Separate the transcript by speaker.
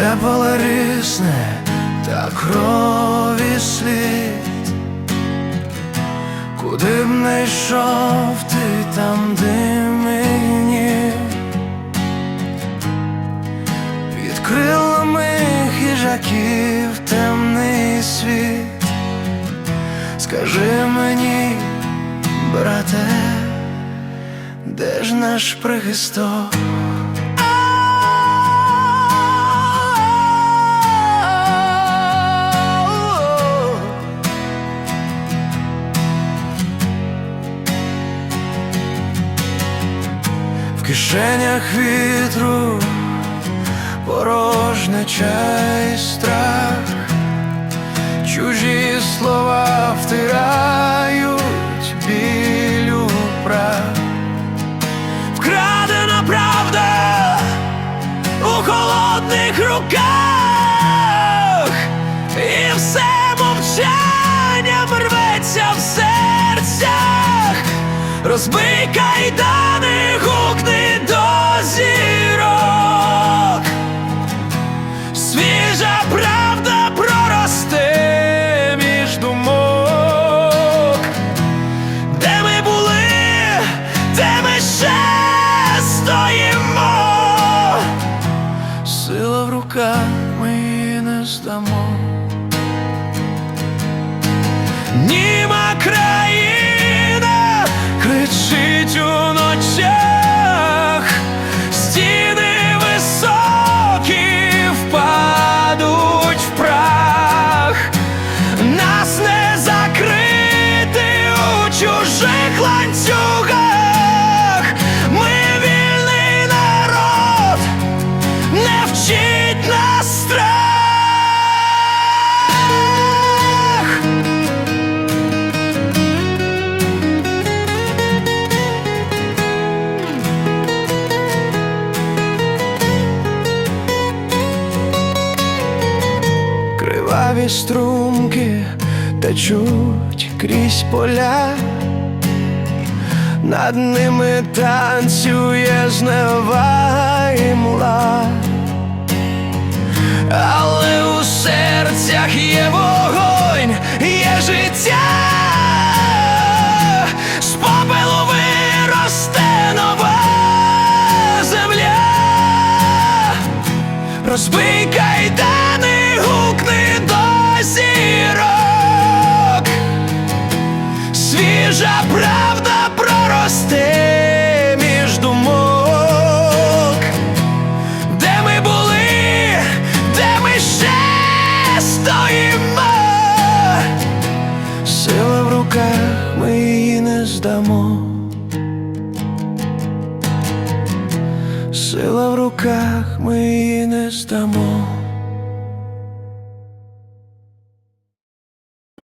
Speaker 1: де поларисне та крові слід, куди б не йшов ти там дим і гнів Під крилами хижаків темний світ. Скажи мені, брате, де ж наш прихисток? Кишенях вітру порожнеча і страх, чужі слова втирають білю прах, вкрадена правда у холодних руках, і все мовчанням рветься в серцях, розбий кайдани, гукни ланцюгах. Ми вільний народ, не вчить нас страх. Криваві струмки течуть крізь поля, над ними танцює мла, але у серцях є вогонь, є життя. Розбий руках, ми її не здамо. Сила в руках, ми її не здамо.